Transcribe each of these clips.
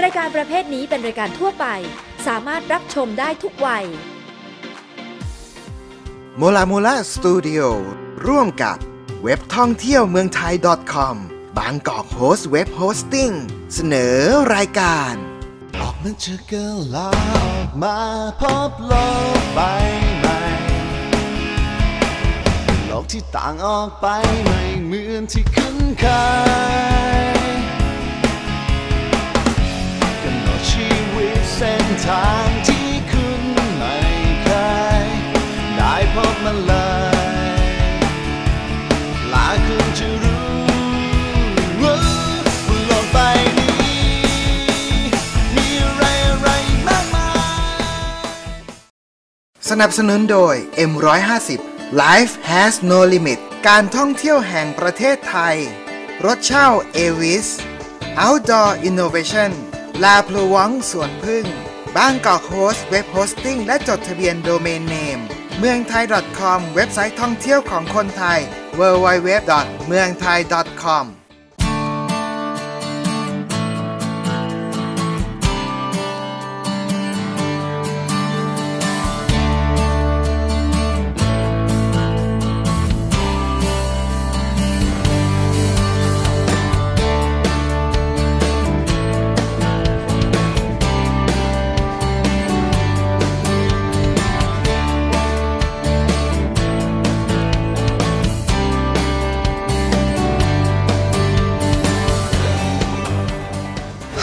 รายการประเภทนี้เป็นรายการทั่วไป สามารถรับชมได้ทุกวัยโมลาโมลาสตูดิโอร่วมกับเว็บท่องเที่ยวเมืองไทย .com บางกอกโฮสต์เว็บโฮสติ้งเสนอรายการออกมาจากกลาออกมาพบโลกใบใหม่โลกที่ต่างออกไปไม่เหมือนที่คุ้นเคย สนับสนุนโดย M150 Life has no limit การท่องเที่ยวแห่งประเทศไทย รถเช่า Avis Outdoor Innovation ลาพลวังสวนพึ่ง บ้างกอกโฮสเว็บโฮสติ้งและจดทะเบียนโดเมนเนม เมืองไทย .com เว็บไซต์ท่องเที่ยวของคนไทย www. เมืองไทย .com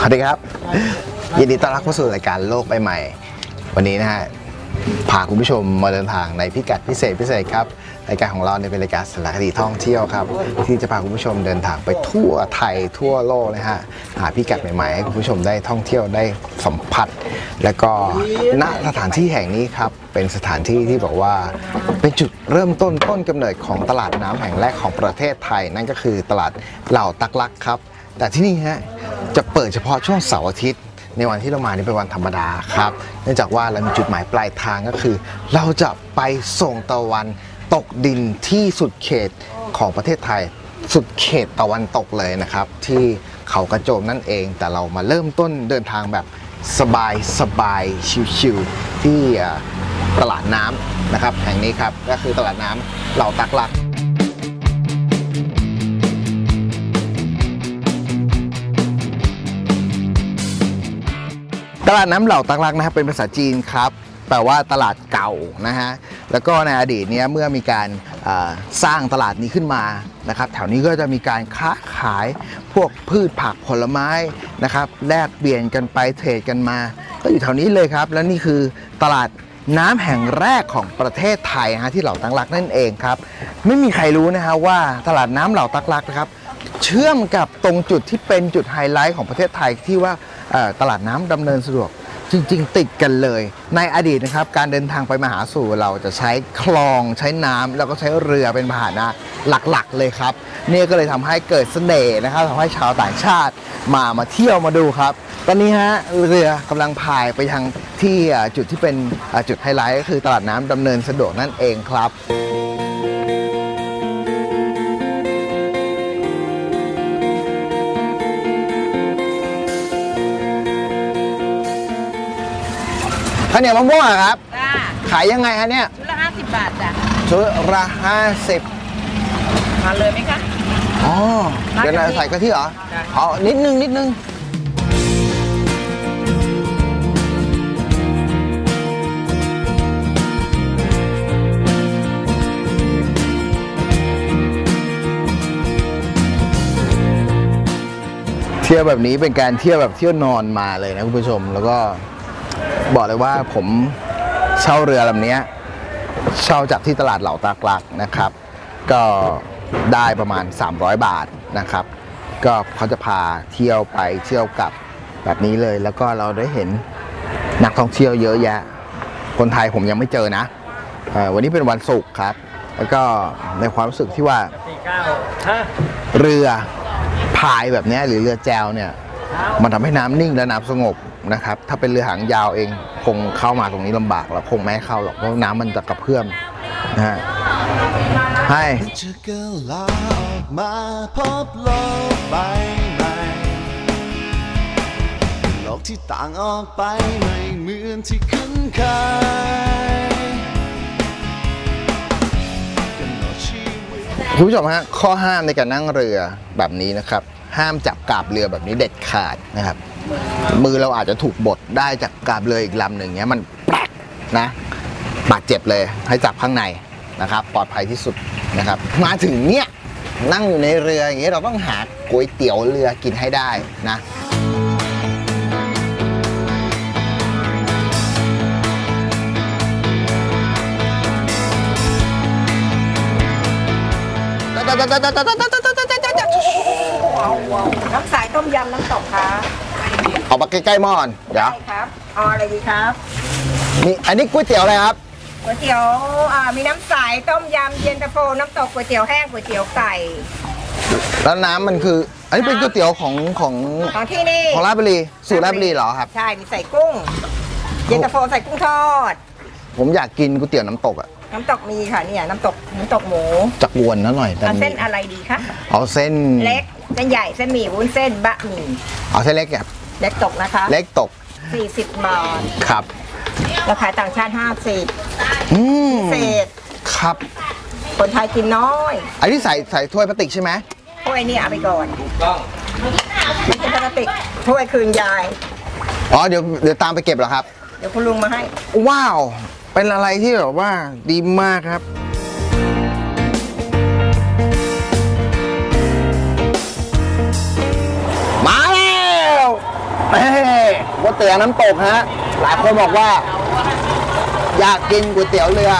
วัสดีครับ ยินดีต้อนรับเข้าสู่รายการโลกใบใหม่ วันนี้นะฮะพาคุณผู้ชมมาเดินทางในพิกัดพิเศษพิเศษครับรายการของเราเนี่ยเป็นรายการสารคดีท่องเที่ยวครับ ที่จะพาคุณผู้ชมเดินทางไปทั่วไทยทั่วโลกนะฮะหาพิกัดใหม่ๆให้คุณผู้ชมได้ท่องเที่ยวได้สัมผัส แล้วก็ณสถานที่แห่งนี้ครับเป็นสถานที่ที่บอกว่าเป็นจุดเริ่มต้นต้นกำเนิดของตลาดน้ำแห่งแรกของประเทศไทย นั่นก็คือตลาดเหล่าตักลักครับ แต่ที่นี่ฮะ จะเปิดเฉพาะช่วงเสาร์อาทิตย์ ในวันที่เรามานี่เป็นวันธรรมดาครับ เนื่องจากว่าเรามีจุดหมายปลายทางก็คือ เราจะไปส่งตะวันตกดินที่สุดเขตของประเทศไทย สุดเขตตะวันตกเลยนะครับ ที่เขากระโจมนั่นเอง แต่เรามาเริ่มต้นเดินทางแบบสบายสบายชิวๆที่ตลาดน้ำนะครับ แห่งนี้ครับก็คือตลาดน้ำเหล่าตักลัก ตลาดน้ำเหล่าตักลักนะครับเป็นภาษาจีนครับแปลว่าตลาดเก่านะฮะแล้วก็ในอดีตเนี้ยเมื่อมีการสร้างตลาดนี้ขึ้นมานะครับแถวนี้ก็จะมีการค้าขายพวกพืชผักผลไม้นะครับแลกเปลี่ยนกันไปเทรดกันมา ก็อยู่แถวนี้เลยครับ แล้วนี่คือตลาดน้ำแห่งแรกของประเทศไทยนะฮะที่เหล่าตักลักนั่นเองครับ ไม่มีใครรู้นะฮะว่าตลาดน้ำเหล่าตักลักนะครับ เชื่อมกับตรงจุดที่เป็นจุดไฮไลท์ของประเทศไทยที่ว่า ตลาดน้ำดำเนินสะดวกจริง ๆ ติดกันเลย ในอดีตนะครับการเดินทางไปมหาสู่เราจะใช้คลองใช้น้ำแล้วก็ใช้เรือเป็นพาหนะหลักๆ เลยครับเนี่ยก็เลยทำให้เกิดเสน่ห์นะครับทำให้ชาวต่างชาติมามาเที่ยวมาดูครับ ตอนนี้ฮะเรือกำลังพายไปทางที่จุดที่เป็นจุดไฮไลท์ก็คือตลาดน้ำดำเนินสะดวกนั่นเองครับ ข้าวเหนียวมะม่วงอะครับ จ้าขายยังไงฮะเนี่ยชุดละห้าสิบบาทจ้ะชุดละห้าสิบทานเลยไหมคะ อ๋อราดเดี๋ยวนะกะทิใส่กะทิเหรอจ้ะ อ๋อนิดนึงนิดนึงเที่ยวแบบนี้เป็นการเที่ยวแบบเที่ยวนอนมาเลยนะคุณผู้ชม แล้วก็ บอกเลยว่าผมเช่าเรือลำเนี้ยเช่าจากที่ตลาดเหล่าตากลักนะครับ ก็ได้ประมาณ 300 บาทนะครับ ก็เขาจะพาเที่ยวไปเที่ยวกลับแบบนี้เลย แล้วก็เราได้เห็นนักท่องเที่ยวเยอะแยะ คนไทยผมยังไม่เจอนะเอ่อวันนี้เป็นวันศุกร์ครับ แล้วก็ในความรู้สึกที่ว่าเรือพายแบบเนี้ยหรือเรือแจวเนี่ย มันทำให้น้ำนิ่งและน้ำสงบ นะครับ ถ้าเป็นเรือหางยาวเองคงเข้ามาตรงนี้ลำบากแล้วคงไม่เข้าหรอกเพราะน้ำมันจะกระเพื่อมนะฮะให้จะกลาออกมาพบโลกใบใหม่โลกที่ต่างออกไปไม่เหมือนที่คุ้นเคยกำหนดชีวิตคุณผู้ชมฮะข้อห้ามในการนั่งเรือแบบนี้นะครับ ห้ามจับกาบเรือแบบนี้เด็ดขาดนะครับ มือเราอาจจะถูกบดได้จากกาบเรืออีกลำหนึ่งเนี้ยมันแปลกนะบาดเจ็บเลยให้จับข้างในนะครับ ปลอดภัยที่สุดนะครับ มาถึงเนี้ยนั่งอยู่ในเรืออย่างเงี้ยเราต้องหาก๋วยเตี๋ยวเรือกินให้ได้นะน้ำใสต้มยำน้ำตกคะ เอามาใกล้ๆหม้อก่อนเดี๋ยวใช่ครับเอาอะไรดีครับนี่อันนี้ก๋วยเตี๋ยวอะไรครับ ก๋วยเตี๋ยวอ่ามีน้ำใสต้มยำเย็นตาโฟน้ำตกก๋วยเตี๋ยวแห้งก๋วยเตี๋ยวไก่แล้วน้ำมันคือ อันนี้เป็นก๋วยเตี๋ยวของของของที่นี่ของราชบุรีสูตรราชบุรีเหรอครับ ใช่มีใส่กุ้ง เย็นตาโฟใส่กุ้งทอด ผมอยากกินก๋วยเตี๋ยวน้ำตกอะน้ำตกมีค่ะเนี่ยน้ำตกน้ำตกหมูจักรวนนะหน่อยแต่เอามีเส้นอะไรดีคะเอาเส้นเล็กเส้นใหญ่เส้นหมี่วุ้นเส้นบะหมี่เอาเส้นเล็กแบบ เล็กตกนะคะ เล็กตก 40 บาท ครับ เราขายต่างชาติ 50อืมเศษ ครับ คนไทยกินน้อย อันนี้ใส่ใส่ถ้วยพลาสติกใช่ไหมถ้วยนี่เอาไปก่อนไม่ใช่พลาสติกถ้วยคืนยาย อ๋อ เดี๋ยวเดี๋ยวตามไปเก็บเหรอครับ เดี๋ยวคุณลุงมาให้ ว้าว เป็นอะไรที่แบบว่าดีมากครับ ก๋วยเตี๋ยวน้ำตกฮะ หลายคนบอกว่า อยากกินก๋วยเตี๋ยวเรือ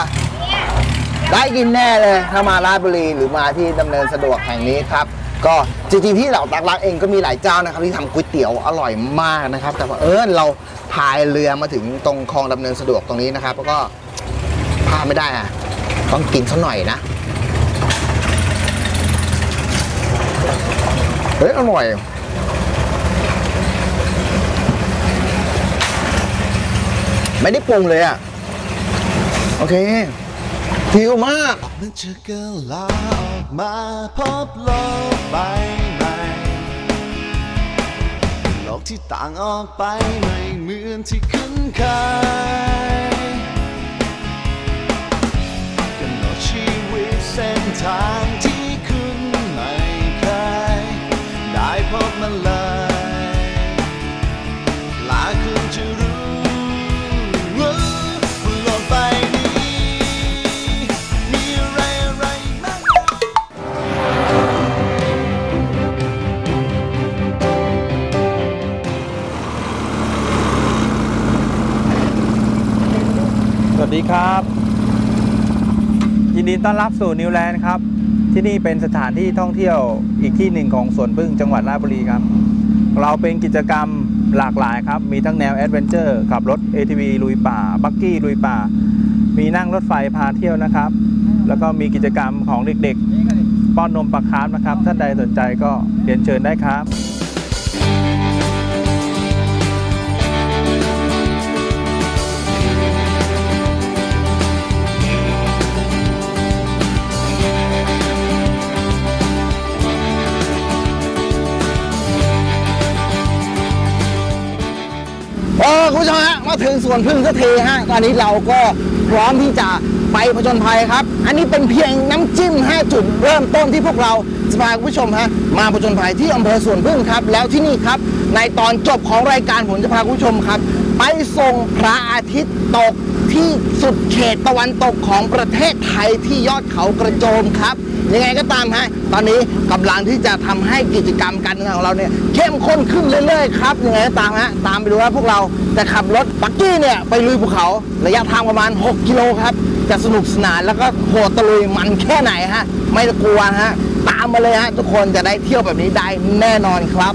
ได้กินแน่เลยถ้ามาราชบุรีหรือมาที่ดำเนินสะดวกแห่งนี้ครับ ก็จริงๆที่เหล่าตักรักเองก็มีหลายเจ้านะครับที่ทำก๋วยเตี๋ยวอร่อยมากนะครับ แต่ว่าเออเราพายเรือมาถึงตรงคลองดำเนินสะดวกตรงนี้นะครับ แล้วก็พลาดไม่ได้อะต้องกินสักหน่อยนะเฮ้ยอร่อย ไม่ได้ปรุงเลยอะ โอเคหิวมากมันจะกิดลาออกมาพบโลกใบใหม่โลกที่ต่างออกไปไม่เหมือนที่คุ้นเคย สวัสดีครับ ยินดีต้อนรับสู่นิวแลนด์ครับ ที่นี่เป็นสถานที่ท่องเที่ยวอีกที่หนึ่งของสวนพึ่งจังหวัดราชบุรีครับ เราเป็นกิจกรรมหลากหลายครับ มีทั้งแนวแอดเวนเจอร์ขับรถ ATV ลุยป่า บักกี้ลุยป่า มีนั่งรถไฟพาเที่ยวนะครับ แล้วก็มีกิจกรรมของเด็กๆ ป้อนนมปลาคาร์ฟนะครับ ท่านใดสนใจก็เรียนเชิญได้ครับ ถึงสวนพึ่งสักทีฮะตอนนี้เราก็พร้อมที่จะไปผจญภัยครับ อันนี้เป็นเพียงน้ำจิ้ม 5 จุดเริ่มต้นที่พวกเราจะพาคุณผู้ชมฮะมาผจญภัยที่อำเภอสวนพึ่งครับ แล้วที่นี่ครับ ในตอนจบของรายการผมจะพาคุณผู้ชมครับ ไปส่งพระอาทิตย์ตกที่สุดเขตตะวันตกของประเทศไทยที่ยอดเขากระโจมครับ ยังไงก็ตามฮะตอนนี้กำลังที่จะทำให้กิจกรรมการเดินทางของเราเนี่ยเข้มข้นขึ้นเรื่อยๆครับยังไงก็ตามฮะตามไปดูว่าพวกเราจะขับรถบักกี้เนี่ยไปลุยภูเขาระยะทางประมาณ 6 กิโลครับ จะสนุกสนานแล้วก็โหดตะลุยมันแค่ไหนฮะไม่ต้องกลัวฮะตามมาเลยฮะทุกคนจะได้เที่ยวแบบนี้ได้แน่นอนครับ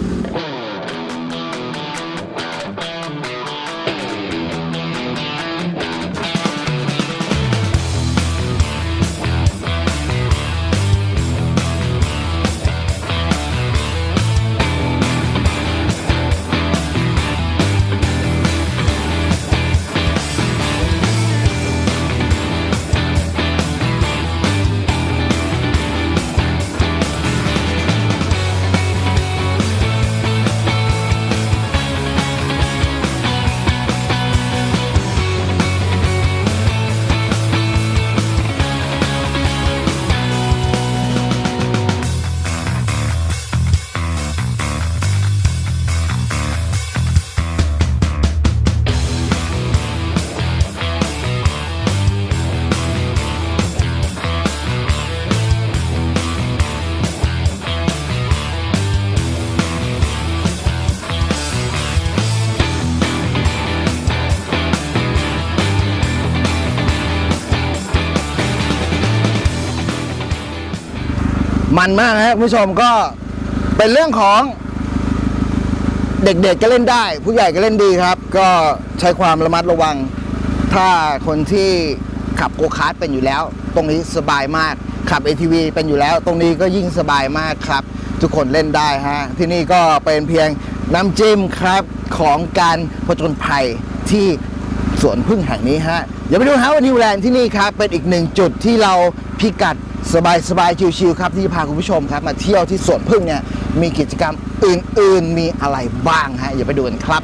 มันมากนะฮะคุณผู้ชมก็เป็นเรื่องของเด็กๆก็เล่นได้ ผู้ใหญ่ก็เล่นดีครับ ก็ใช้ความระมัดระวัง ถ้าคนที่ขับโกคาร์ทเป็นอยู่แล้ว ตรงนี้สบายมากขับ ATV เป็นอยู่แล้ว ตรงนี้ก็ยิ่งสบายมากครับ ทุกคนเล่นได้ฮะที่นี่ก็เป็นเพียงน้ำจิ้มครับของการผจญภัยที่สวนพึ่งแห่งนี้ฮะเดี๋ยวไปดูฮะว่านิวแลนด์ที่นี่ครับเป็นอีกหนึ่งจุดที่เราพิกัด สบายสบายชิวๆครับที่พาคุณผู้ชมครับ มาเที่ยวที่สวนพึ่งเนี่ยมีกิจกรรมอื่นๆมีอะไรบ้างฮะอย่าไปดูกันครับ